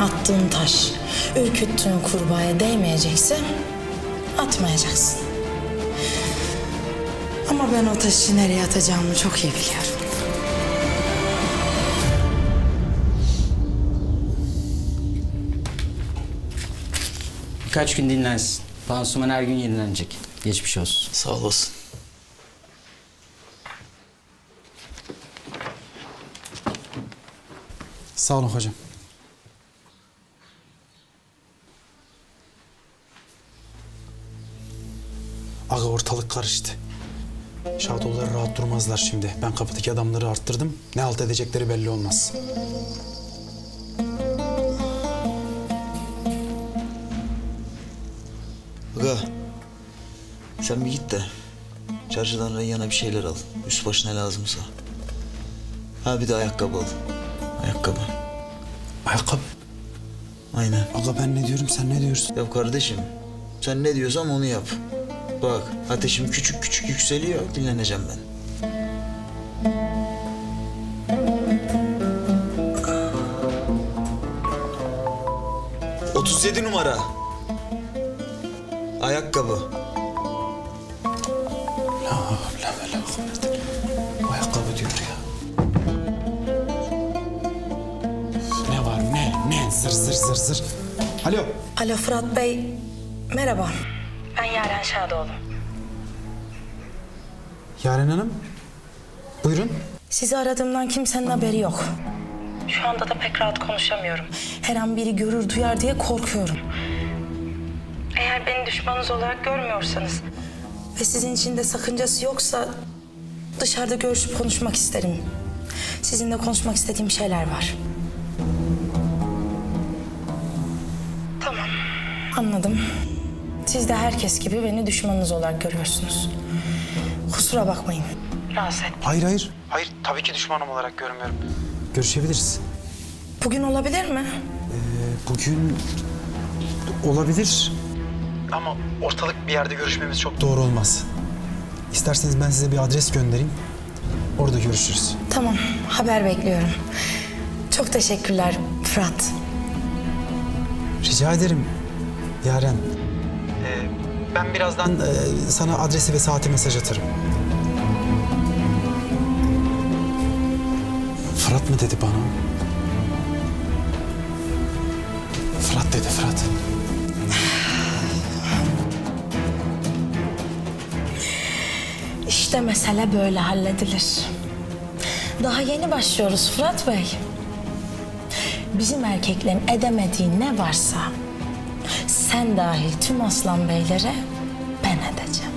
attığın taş, ürküttüğün kurbağaya değmeyecekse atmayacaksın. Ama ben o taşı nereye atacağımı çok iyi biliyorum. Birkaç gün dinlensin. Pansuman her gün yenilenecek. Geçmiş olsun. Sağ olasın. Sağ olun hocam. Aga ortalık karıştı. Şadolar rahat durmazlar şimdi. Ben kapıdaki adamları arttırdım. Ne halt edecekleri belli olmaz. Aga sen bir git de çarşıdan Reyyan'a bir şeyler al. Üst başına lazımsa. Ha bir de ayakkabı al. Ayakkabı. Ayakkabı. Aynen. Aga ben ne diyorum sen ne diyorsun? Ya kardeşim sen ne diyorsam onu yap. Bak ateşim küçük küçük yükseliyor. Dinleneceğim ben. Otuz yedi numara. Ayakkabı. La havle ve la kuvvete. Ayakkabı diyor ya. Ne var ne ne zır zır zır zır. Alo. Alo Fırat Bey, merhaba. Ben Yaren Şadoğlu. Yaren Hanım. Buyurun. Sizi aradığımdan kimsenin haberi yok. Şu anda da pek rahat konuşamıyorum. Her an biri görür duyar diye korkuyorum. Eğer beni düşmanınız olarak görmüyorsanız ve sizin için de sakıncası yoksa dışarıda görüşüp konuşmak isterim. Sizinle konuşmak istediğim şeyler var. Tamam. Anladım. Siz de herkes gibi beni düşmanınız olarak görüyorsunuz. Kusura bakmayın. Rahatsız ettim. Hayır hayır. Hayır tabii ki düşmanım olarak görmüyorum. Görüşebiliriz. Bugün olabilir mi? Bugün olabilir. Ama ortalık bir yerde görüşmemiz çok doğru olmaz. İsterseniz ben size bir adres göndereyim. Orada görüşürüz. Tamam, haber bekliyorum. Çok teşekkürler Fırat. Rica ederim Yaren. Ben birazdan e, sana adresi ve saati mesaj atarım. Fırat mı dedi bana? Fırat dedi Fırat. İşte mesele böyle halledilir. Daha yeni başlıyoruz Fırat Bey. Bizim erkeklerin edemediği ne varsa sen dahil tüm aslan beylere ben edeceğim.